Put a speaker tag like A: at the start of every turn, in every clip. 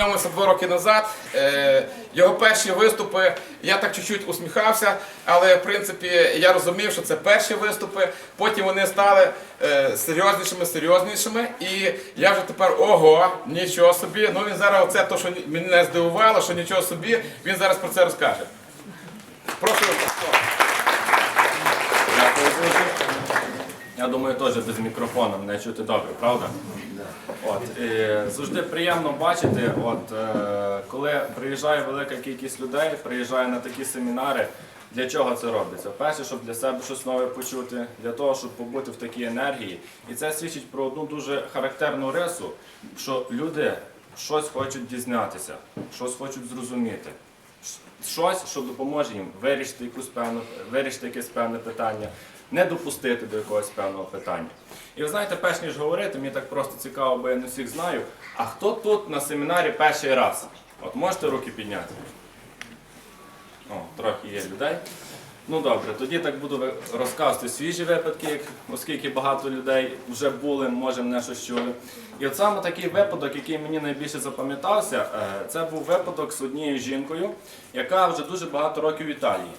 A: Познайомилися два роки назад. Е, Його перші виступи, я так чуть-чуть усміхався, але в принципі я розумів, що це перші виступи. Потім вони стали е, серйознішими, серйознішими. І я вже тепер ого, нічого собі. Ну він зараз оце то, що мене здивувало, що нічого собі, він зараз про це розкаже. Прошу.
B: Дякую Я думаю, теж без мікрофона мене чути добре, правда? От, е, завжди приємно бачити, от, е, коли приїжджає велика кількість людей, приїжджає на такі семінари, для чого це робиться? Перше, щоб для себе щось нове почути, для того, щоб побути в такій енергії. І це свідчить про одну дуже характерну рису, що люди щось хочуть дізнатися, щось хочуть зрозуміти. Щось, що допоможе їм вирішити якусь певну, вирішити якесь певне питання, не допустити до якогось певного питання. І ви знаєте, перш ніж говорити, мені так просто цікаво, бо я не всіх знаю. А хто тут на семінарі перший раз? От можете руки підняти? О, трохи є людей. Ну добре, тоді так буду розказувати свіжі випадки, оскільки багато людей вже були, може мене щось чули. І от саме такий випадок, який мені найбільше запам'ятався, е, це був випадок з однією жінкою, яка вже дуже багато років в Італії.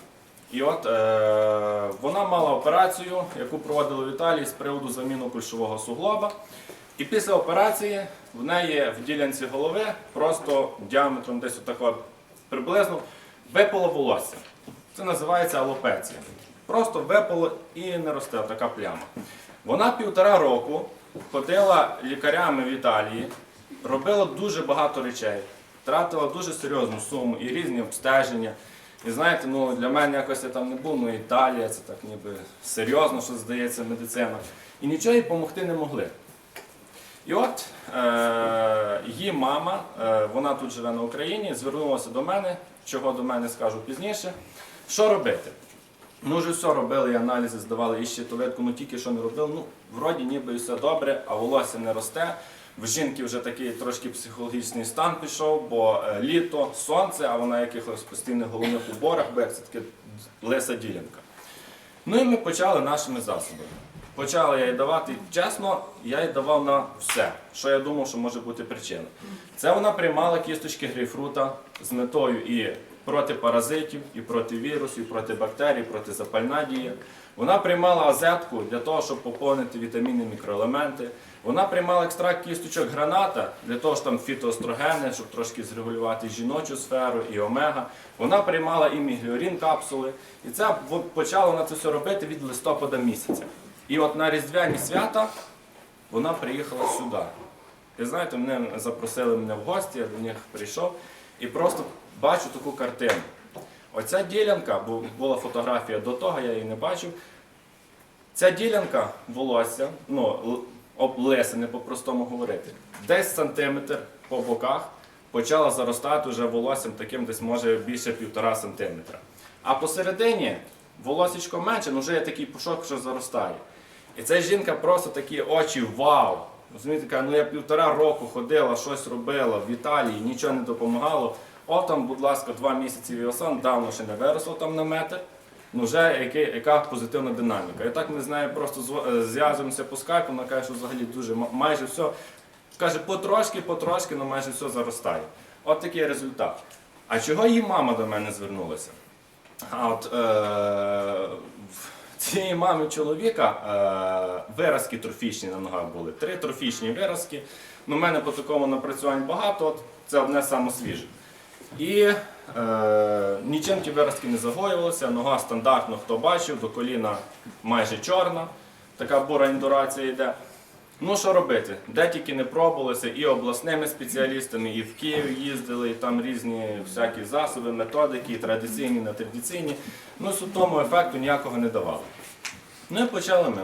B: І от е, вона мала операцію, яку проводили в Італії з приводу заміну кульшового суглоба. І після операції в неї в ділянці голови просто діаметром десь отако приблизно випало волосся. Це називається алопеція. Просто випало і не росте така пляма. Вона півтора року ходила лікарями в Італії, робила дуже багато речей, тратила дуже серйозну суму і різні обстеження. І знаєте, ну для мене якось я там не був, ну Італія, це так ніби серйозно, що здається, медицина. І нічого їй допомогти не могли. І от е, її мама, е, вона тут живе на Україні, звернулася до мене, чого до мене скажу пізніше. Що робити? Ну, вже все робили, і аналізи здавали, і щитовидку, ну тільки що не робили. Ну, вроді ніби все добре, а волосся не росте. В жінки вже такий трошки психологічний стан пішов, бо е, літо, сонце, а вона якихось постійних головних уборах, бо як це таке лиса ділянка. Ну і ми почали нашими засобами. Почали я їй давати, чесно, я їй давав на все, що я думав, що може бути причина. Це вона приймала кісточки грейпфрута з метою і проти паразитів, і проти вірусів, і проти бактерій, проти запальна дія. Вона приймала азетку для того, щоб поповнити вітаміни, мікроелементи. Вона приймала екстракт кісточок граната для того, щоб там фітоестрогени, щоб трошки зрегулювати жіночу сферу і омега. Вона приймала і мігліорін капсули. І це почала вона це все робити від листопада місяця. І от на Різдвяні свята вона приїхала сюди. І знаєте, мене запросили мене в гості, я до них прийшов і просто бачу таку картину. Оця ділянка, бо була фотографія до того, я її не бачив. Ця ділянка волосся, ну, л- об по-простому говорити, десь сантиметр по боках почала заростати вже волоссям таким десь може більше півтора сантиметра. А посередині волосічко менше, ну вже є такий пушок, що заростає. І ця жінка просто такі очі вау! Розумієте, ну я півтора року ходила, щось робила в Італії, нічого не допомагало. О, там, будь ласка, два місяці віосан, давно ще не виросло там на метр. Ну вже який- яка позитивна динаміка. І так ми з нею просто е, зв'язуємося по скайпу, вона каже, що взагалі дуже майже все. Каже, потрошки, потрошки, але майже все заростає. От такий результат. А чого її мама до мене звернулася? А от е, цієї мами чоловіка е, виразки трофічні на ногах були. Три трофічні виразки. Ну, У мене по такому напрацювань багато, от це одне саме свіже. І е, нічим ті виразки не загоювалися, нога стандартно, хто бачив, до коліна майже чорна, така бура індурація йде. Ну що робити? Де тільки не пробувалися, і обласними спеціалістами, і в Київ їздили, і там різні всякі засоби, методики, і традиційні, нетрадиційні. Ну, тому ефекту ніякого не давали. Ну і почали ми.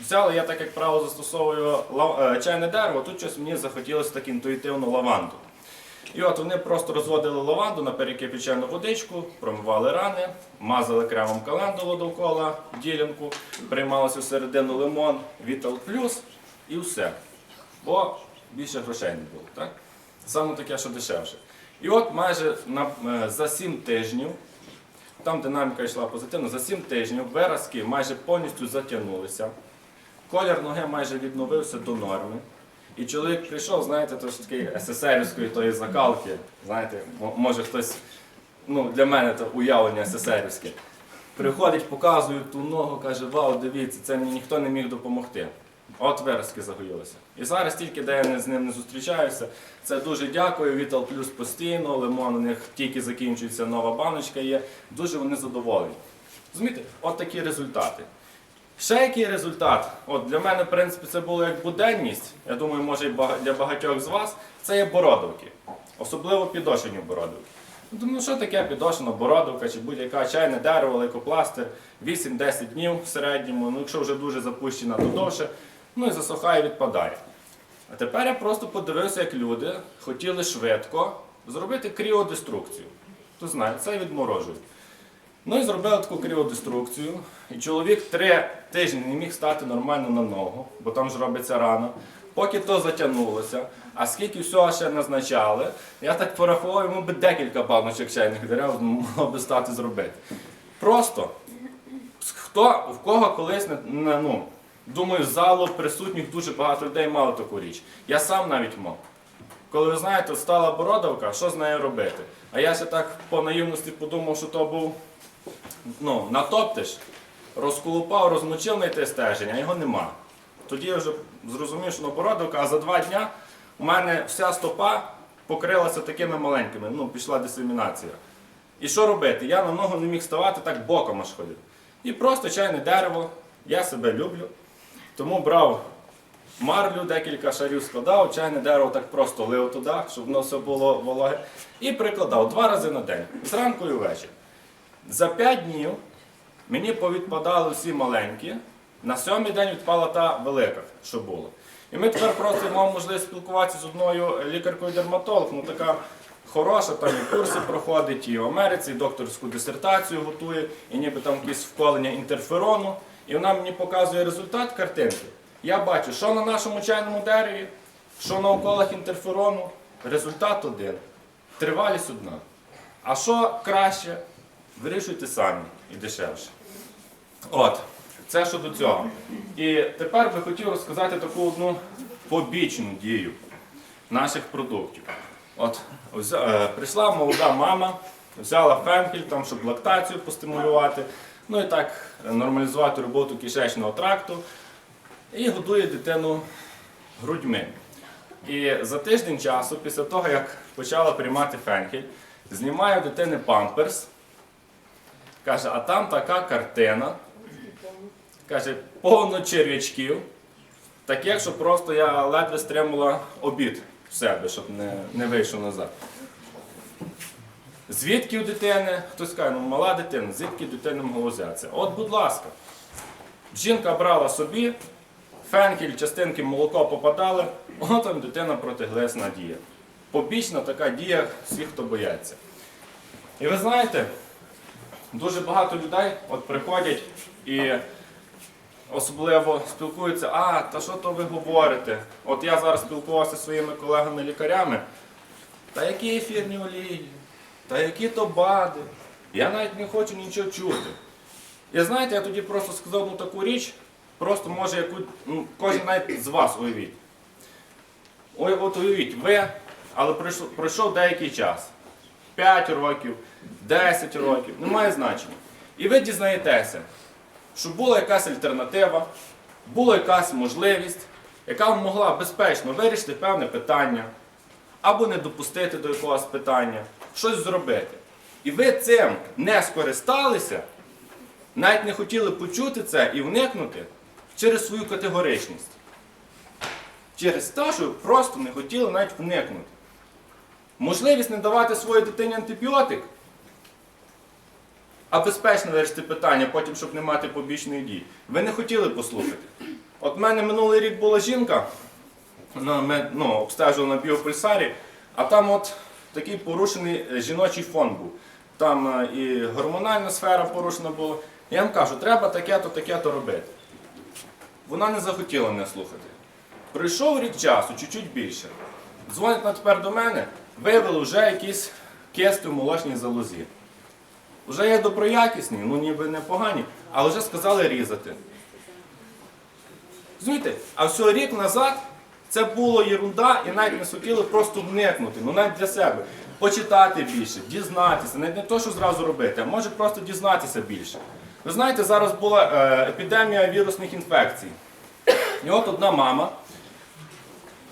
B: Взяли, я так як правило застосовую е, чайне дерево, тут щось мені захотілося так інтуїтивно лаванду. І от вони просто розводили лаванду на перекипячену водичку, промивали рани, мазали кремом календулу довкола ділянку, приймалося всередину лимон, Вітал Плюс і все. Бо більше грошей не було. Так? Саме таке, що дешевше. І от майже на, е, за 7 тижнів, там динаміка йшла позитивно, за 7 тижнів виразки майже повністю затягнулися. Колір ноги майже відновився до норми. І чоловік прийшов, знаєте, то ж такий СССРівської тої закалки. Знаєте, може хтось, ну для мене це уявлення СССРівське. Приходить, показує ту ногу, каже, вау, дивіться, це мені ніхто не міг допомогти. От виразки загоїлися. І зараз тільки де я з ним не зустрічаюся. Це дуже дякую. Вітал Плюс постійно, лимон у них тільки закінчується, нова баночка є. Дуже вони задоволені. Розумієте, от такі результати. Ще який результат? От для мене, в принципі, це було як буденність. Я думаю, може і для багатьох з вас це є бородавки. Особливо підошені бородавки. Ну, Думаю, що таке підошена бородавка чи будь-яка чайне дерево, лейкопластир, 8-10 днів в середньому, ну якщо вже дуже запущена, то довше, ну і засухає, відпадає. А тепер я просто подивився, як люди хотіли швидко зробити кріодеструкцію. Хто знає, це відморожують. Ну і зробили таку кріодеструкцію. І чоловік три тижні не міг стати нормально на ногу, бо там ж робиться рано. Поки то затягнулося, а скільки всього ще назначали, я так порахував, йому би декілька баночок чайних дерев могло би стати зробити. Просто хто в кого колись ну, думаю, залу присутніх дуже багато людей мали таку річ. Я сам навіть мав. Коли ви знаєте, стала бородавка, що з нею робити? А я ще так по наївності подумав, що то був ну, натоптиш, розколупав, розмочив знайти стеження, а його нема. Тоді я вже зрозумів, що на бородавка, а за два дня у мене вся стопа покрилася такими маленькими, ну, пішла дисемінація. І що робити? Я на ногу не міг ставати, так боком аж ходив. І просто чайне дерево, я себе люблю. Тому брав марлю, декілька шарів складав, чайне дерево так просто лив туди, щоб воно все було вологе. І прикладав два рази на день, зранку і ввечері. За п'ять днів мені повідпадали всі маленькі, на сьомий день відпала та велика, що було. І ми тепер просто мав можливість спілкуватися з одною лікаркою дерматолог, ну така хороша, там і курси проходить, і в Америці, і докторську дисертацію готує, і ніби там якісь вколення інтерферону. І вона мені показує результат картинки. Я бачу, що на нашому чайному дереві, що на уколах інтерферону. Результат один. Тривалість одна. А що краще, вирішуйте самі і дешевше. От, це щодо цього. І тепер би хотів розказати таку одну побічну дію наших продуктів. От е, прийшла молода мама, взяла фенхель, там, щоб лактацію постимулювати, ну і так е, нормалізувати роботу кишечного тракту, і годує дитину грудьми. І за тиждень часу, після того, як почала приймати фенхель, знімає у дитини памперс, каже, а там така картина, каже, повно черв'ячків, таких, що просто я ледве стримала обід в себе, щоб не, не вийшов назад. Звідки у дитини, хтось каже, ну мала дитина, звідки у дитини могло взятися? От, будь ласка, жінка брала собі, фенхель, частинки молоко попадали, воно там дитина протиглесна дія. Побічна така дія всіх, хто бояться. І ви знаєте, дуже багато людей от приходять і особливо спілкуються, а, та що то ви говорите? От я зараз спілкувався зі своїми колегами-лікарями. Та які ефірні олії, та які то бади. Я навіть не хочу нічого чути. І знаєте, я тоді просто сказав одну таку річ, просто може яку, ну, кожен навіть з вас уявіть. Ой, от уявіть, ви, але пройшов, пройшов деякий час. 5 років, 10 років, немає значення. І ви дізнаєтеся, що була якась альтернатива, була якась можливість, яка могла безпечно вирішити певне питання, або не допустити до якогось питання, щось зробити. І ви цим не скористалися, навіть не хотіли почути це і вникнути через свою категоричність. Через те, що ви просто не хотіли навіть вникнути. Можливість не давати своїй дитині антибіотик, а безпечно вирішити питання, потім, щоб не мати побічної дії. Ви не хотіли послухати. От в мене минулий рік була жінка, ме- ну, обстежувала на біопульсарі, а там от такий порушений жіночий фон був. Там е, і гормональна сфера порушена була. Я вам кажу, треба таке-то, таке-то робити. Вона не захотіла мене слухати. Пройшов рік часу, чуть-чуть більше. Дзвонить на тепер до мене, виявили вже якісь кисти в молочній залозі. Вже є доброякісні, ну ніби непогані, але вже сказали різати. Знаєте, а все рік назад Це було єрунда, і навіть не хотіли просто вникнути, ну навіть для себе. Почитати більше, дізнатися, не, не то, що зразу робити, а може просто дізнатися більше. Ви знаєте, зараз була е, епідемія вірусних інфекцій. І от одна мама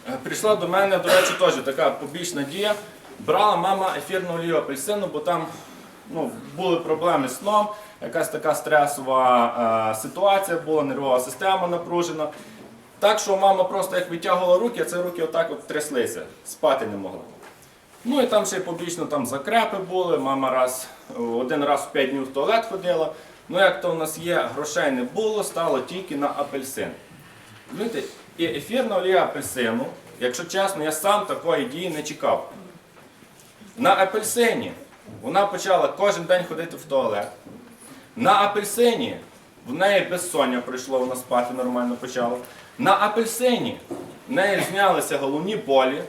B: е, прийшла до мене, до речі, теж така побічна дія. Брала мама ефірну олію апельсину, бо там ну, були проблеми з сном, якась така стресова е, ситуація була, нервова система напружена. Так що мама просто як витягувала руки, а це руки отак от тряслися, спати не могла. Ну і там ще побічно там закрепи були, мама раз, один раз в 5 днів в туалет ходила. Ну як то в нас є, грошей не було, стало тільки на апельсин. Знаєте, і ефірна олія апельсину, якщо чесно, я сам такої дії не чекав. На апельсині вона почала кожен день ходити в туалет. На апельсині в неї безсоння прийшло, вона спати нормально почала. На апельсині в неї знялися головні болі.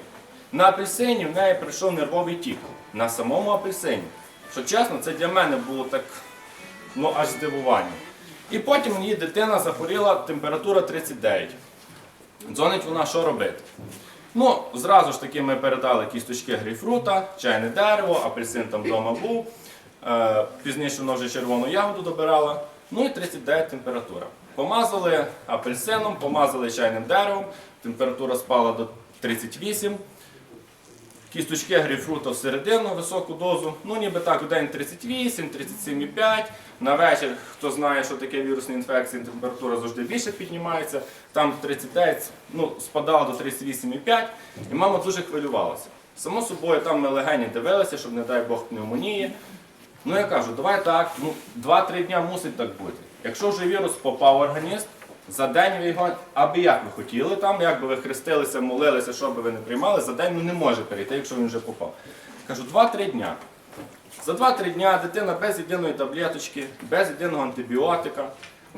B: На апельсині в неї прийшов нервовий тік. На самому апельсині. Що чесно, це для мене було так ну, аж здивування. І потім її дитина захворіла, температура 39. Дзвонить вона, що робити? Ну, зразу ж таки ми передали кісточки грейпфрута, чайне дерево, апельсин там вдома був. Е, пізніше вона вже червону ягоду добирала. Ну і 39 температура. Помазали апельсином, помазали чайним деревом, температура спала до 38. Кісточки грейпфрута всередину, високу дозу. Ну, ніби так, в день 38, 37,5. На вечір, хто знає, що таке вірусні інфекції, температура завжди більше піднімається. Там 39, ну, спадало до 38,5. І мама дуже хвилювалася. Само собою, там ми легені дивилися, щоб, не дай Бог, пневмонії. Ну, я кажу, давай так, ну, 2-3 дня мусить так бути. Якщо вже вірус попав в організм, за день ви його, аби як ви хотіли там, як би ви хрестилися, молилися, що би ви не приймали, за день ну, не може перейти, якщо він вже попав. Кажу, 2-3 дня. За 2-3 дня дитина без єдиної таблеточки, без єдиного антибіотика.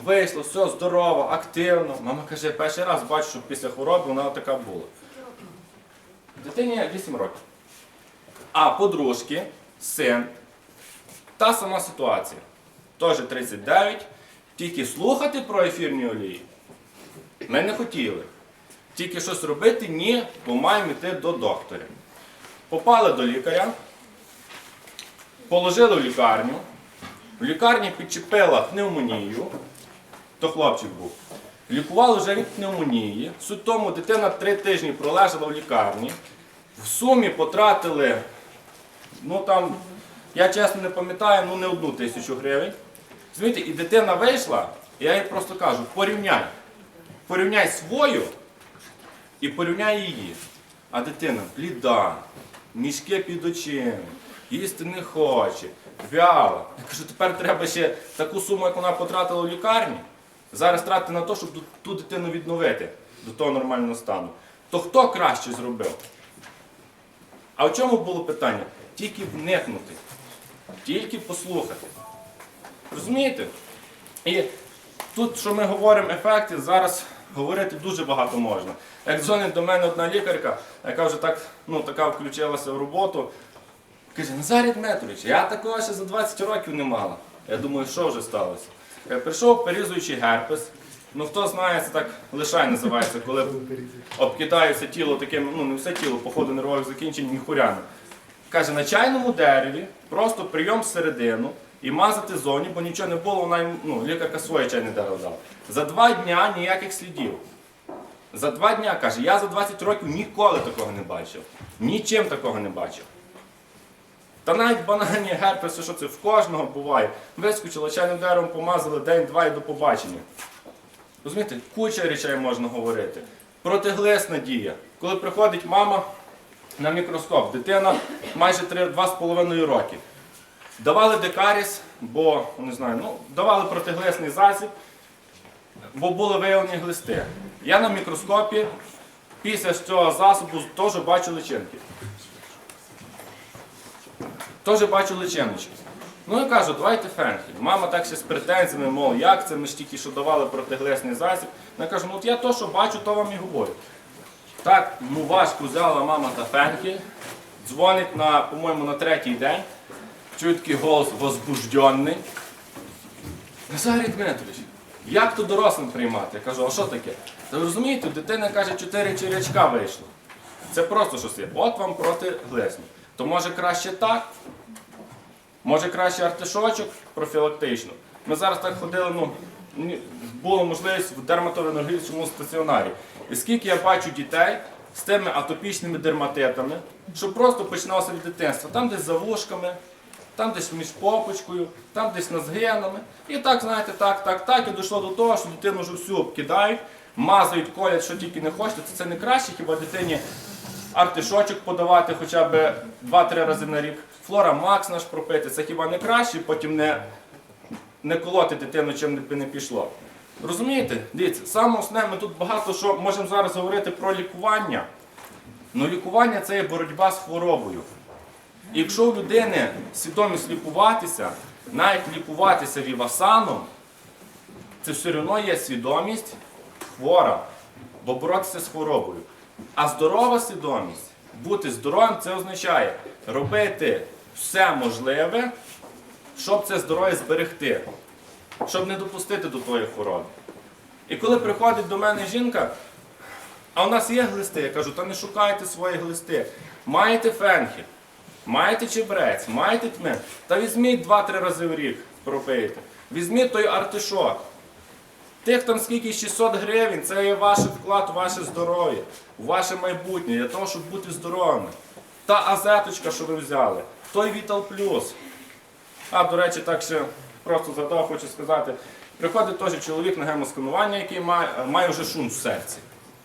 B: Вийшло, все здорово, активно. Мама каже, перший раз бачу, що після хвороби вона така була. Дитині 8 років. А подружки, син, та сама ситуація. Теж 39. Тільки слухати про ефірні олії ми не хотіли. Тільки щось робити, ні, бо маємо йти до доктора. Попали до лікаря, положили в лікарню. В лікарні підчепила пневмонію, то хлопчик був. Лікували вже від пневмонії. Суть тому дитина три тижні пролежала в лікарні. В сумі потратили, ну там, я чесно не пам'ятаю, ну не одну тисячу гривень. Розумієте, і дитина вийшла, і я їй просто кажу, порівняй. Порівняй свою і порівняй її. А дитина бліда, мішки під очима, їсти не хоче, вяла. Я кажу, тепер треба ще таку суму, як вона потратила в лікарні, зараз тратити на те, щоб ту- дитину відновити до того нормального стану. То хто краще зробив? А в чому було питання? Тільки вникнути, тільки послухати. Розумієте? І тут, що ми говоримо ефекти, зараз говорити дуже багато можна. Як дзвонить до мене одна лікарка, яка вже так, ну, така включилася в роботу, каже, Назарій Дмитрович, я такого ще за 20 років не мала. Я думаю, що вже сталося? Е, Прийшов перізуючий герпес. Ну хто знає, це так лишай називається, коли обкидається тіло таким, ну не все тіло, по ходу нервових закінчень міхурями. Каже, на чайному дереві просто прийом всередину і мазати зовні, бо нічого не було, вона ну, лікарка своє чайне дерево дала. За два дня ніяких слідів. За два дня, каже, я за 20 років ніколи такого не бачив. Нічим такого не бачив. Та навіть банальні герпеси, що це в кожного буває. Вискочили чайним деревом, помазали день-два і до побачення. Розумієте, куча речей можна говорити. Протиглесна дія. Коли приходить мама на мікроскоп, дитина майже 2,5 роки. Давали декаріс, бо не знаю, ну, давали протиглесний засіб, бо були виявлені глисти. Я на мікроскопі після цього засобу теж бачу личинки. Теж бачу личиночки. Ну і кажу, давайте фенхель. Мама так ще з претензіями, мов, як це, ми ж тільки що давали протиглесний засіб. Я кажу, ну от я то, що бачу, то вам і говорю. Так, ну взяла мама та фенхель, дзвонить на, по-моєму, на третій день. Чую такий голос возбужденний. Назарій Дмитрович, як то дорослим приймати? Я кажу, а що таке? Та ви розумієте, у дитини каже, 4 черв'ячка вийшло. Це просто щось є. От вам проти глисну. То може краще так? Може краще артишочок профілактично. Ми зараз так ходили, ну, була можливість в дерматовенергічному стаціонарі. І скільки я бачу дітей з тими атопічними дерматитами, що просто починалося від дитинства. Там десь за вушками, там десь між попочкою, там десь над згинами. І так, знаєте, так, так, так, і дійшло до того, що дитину вже всю обкидають, мазають, колять, що тільки не хочете. Це, це не краще, хіба дитині артишочок подавати хоча б 2-3 рази на рік. Флора Макс наш пропити, це хіба не краще, потім не, не колоти дитину, чим не пішло. Розумієте? Дивіться, саме основне, ми тут багато що можемо зараз говорити про лікування. Ну лікування це є боротьба з хворобою. Якщо у людини свідомість лікуватися, навіть лікуватися вівасаном, це все одно є свідомість хвора, бо боротися з хворобою. А здорова свідомість, бути здоровим, це означає робити все можливе, щоб це здоров'я зберегти, щоб не допустити до тої хвороби. І коли приходить до мене жінка, а у нас є глисти, я кажу, та не шукайте свої глисти. Маєте фенхель, маєте чебрець, маєте тмин, та візьміть 2-3 рази в рік пропийте. Візьміть той артишок. Тих там скільки 600 гривень, це є ваш вклад у ваше здоров'я, у ваше майбутнє, для того, щоб бути здоровими. Та азеточка, що ви взяли, той Vital Plus. А, до речі, так ще просто згадав, хочу сказати. Приходить теж чоловік на гемосканування, який має, має вже шум в серці.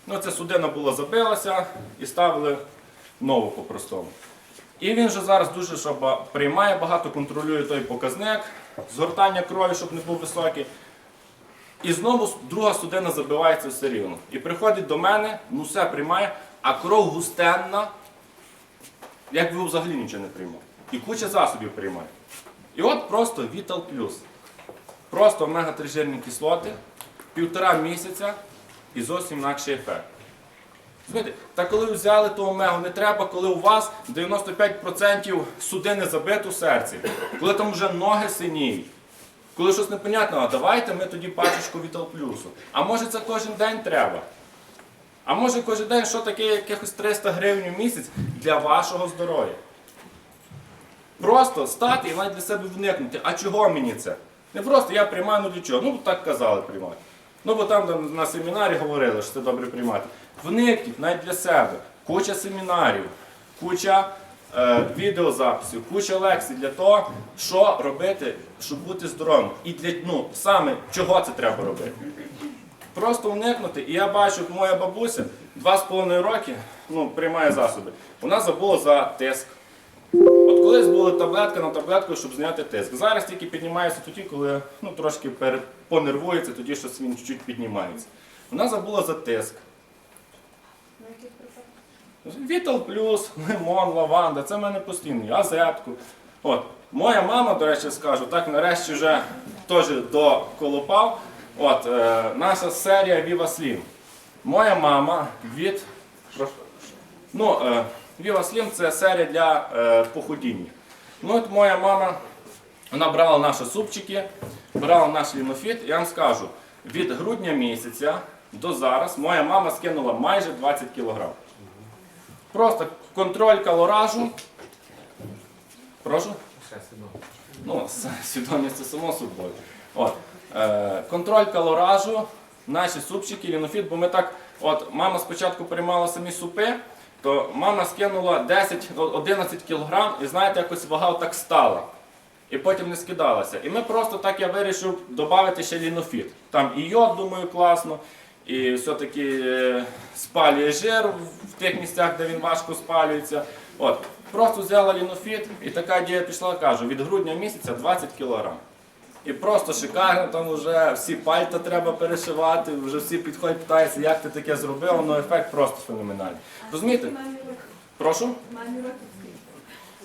B: Ну, ця судина була забилася і ставили нову по-простому. І він вже зараз дуже що приймає багато, контролює той показник, згортання крові, щоб не був високий. І знову друга судина забивається все рівно. І приходить до мене, ну все приймає, а кров густенна, як би взагалі нічого не приймав. І куча засобів приймає. І от просто Vital Plus. Просто омега-3 жирні кислоти, півтора місяця і зовсім інакший ефект. Розумієте, Та коли взяли ту омегу, не треба, коли у вас 95% судини забито в серці, коли там вже ноги синіють, коли щось непонятно, а давайте ми тоді пачечку Vital Плюсу. А може це кожен день треба? А може кожен день що таке якихось 300 гривень в місяць для вашого здоров'я? Просто стати і навіть для себе вникнути, а чого мені це? Не просто я приймаю, ну для чого? Ну так казали приймати. Ну бо там на семінарі говорили, що це добре приймати. Вникніть навіть для себе. Куча семінарів, куча е, відеозаписів, куча лекцій для того, що робити, щоб бути здоровим. І для ну, саме чого це треба робити. Просто уникнути. І я бачу, моя бабуся 2,5 роки ну, приймає засоби. Вона забула за тиск. От колись була таблетка на таблетку, щоб зняти тиск. Зараз тільки піднімається тоді, коли ну, трошки пере- понервується, тоді щось він чуть-чуть піднімається. Вона забула за тиск. Вітал плюс, лимон, лаванда, це в мене постійно, азетку. От. Моя мама, до речі, скажу, так нарешті вже теж доколупав. От, е, наша серія Viva Slim. Моя мама від. Ну, е, Viva Slim це серія для е, похудіння. Ну, от моя мама, вона брала наші супчики, брала наш лінофіт, я вам скажу, від грудня місяця до зараз моя мама скинула майже 20 кілограм. Просто контроль калоражу. Прошу? Ну, свідомість це само собою. От. Е, контроль калоражу, наші супчики, лінофіт, бо ми так, от мама спочатку приймала самі супи, то мама скинула 10-11 кілограм і знаєте, якось вага так стала. І потім не скидалася. І ми просто так я вирішив додати ще лінофіт. Там і йод, думаю, класно, і все-таки е, спалює жир в- тих місцях, де він важко спалюється. От. Просто взяла лінофіт і така дія пішла, кажу, від грудня місяця 20 кілограм. І просто шикарно, там вже всі пальта треба перешивати, вже всі підходять, питаються, як ти таке зробив, ну ефект просто феноменальний. Розумієте? Прошу?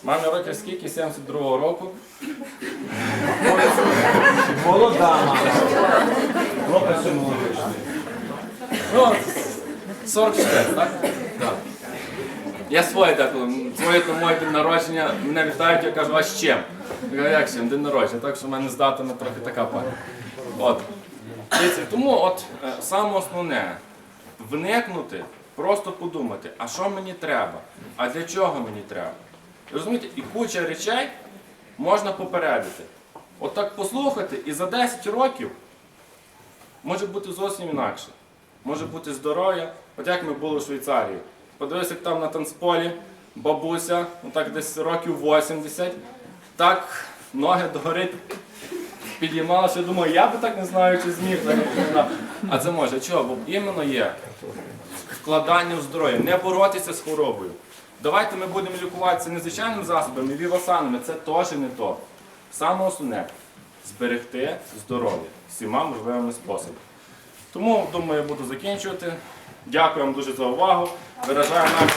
B: Мамі років скільки? 72-го року.
C: Молода мама. Хлопець молодий.
B: Ну, 44, так? Так. Я своє деколи, своє то моє день народження, мене вітають, я кажу, а з чим? Я кажу, як з чим? День народження, так що в мене з датами трохи така пам'ять. От. Тому от е, саме основне, вникнути, просто подумати, а що мені треба, а для чого мені треба. Розумієте, і куча речей можна попередити. От так послухати, і за 10 років може бути зовсім інакше. Може бути здоров'я. От як ми були в Швейцарії. Подивився, як там на танцполі бабуся, ну так десь років 80, так ноги догори підіймалася. Я думаю, я би так не знаю, чи зміг. А це може. Чого? Бо іменно є вкладання в здоров'я, не боротися з хворобою. Давайте ми будемо лікуватися не звичайними засобами, вівасанами, це теж не то. Саме основне зберегти здоров'я всіма можливими способами. Тому, думаю, буду закінчувати. Дякую вам дуже за увагу. Виражаю наші